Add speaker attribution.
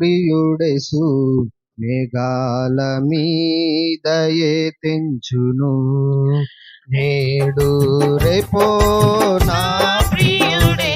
Speaker 1: ప్రియుడేసు మేఘాల మీదయే తెంచును. నేడు రేపో నా ప్రియుడే.